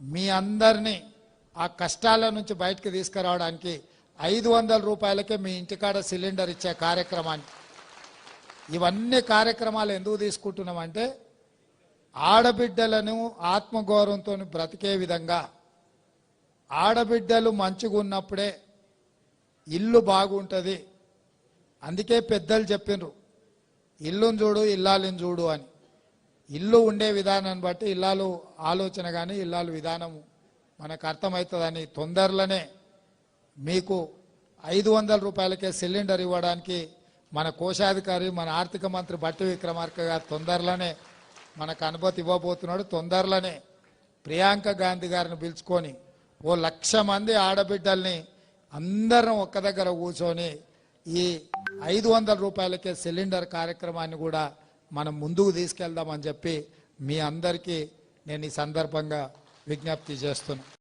మీ అందరినీ ఆ కష్టాల నుంచి బయటకు తీసుకురావడానికి ఐదు వందల రూపాయలకే మీ ఇంటికాడ సిలిండర్ ఇచ్చే కార్యక్రమాన్ని. ఇవన్నీ కార్యక్రమాలు ఎందుకు తీసుకుంటున్నామంటే ఆడబిడ్డలను ఆత్మగౌరవంతో బ్రతికే విధంగా ఆడబిడ్డలు మంచిగా ఉన్నప్పుడే ఇల్లు బాగుంటుంది. అందుకే పెద్దలు చెప్పిండ్రు ఇల్లును చూడు ఇల్లాలిని చూడు అని. ఇల్లు ఉండే విధానాన్ని బట్టి ఇల్లాలు ఆలోచన కానీ ఇల్లాలు విధానము మనకు అర్థమవుతుందని తొందరలోనే మీకు ఐదు వందల రూపాయలకే సిలిండర్ ఇవ్వడానికి మన కోశాధికారి మన ఆర్థిక మంత్రి బట్టి విక్రమార్క గారు తొందరలోనే మనకు అనుమతి ఇవ్వబోతున్నాడు. తొందరలోనే ప్రియాంక గాంధీ గారిని పిలుచుకొని ఓ లక్ష మంది ఆడబిడ్డల్ని అందరం ఒక్క దగ్గర కూర్చొని ఈ ఐదు వందల రూపాయలకే సిలిండర్ కార్యక్రమాన్ని కూడా మనం ముందుకు తీసుకెళ్దామని చెప్పి మీ అందరికీ నేను ఈ సందర్భంగా విజ్ఞప్తి చేస్తున్నాను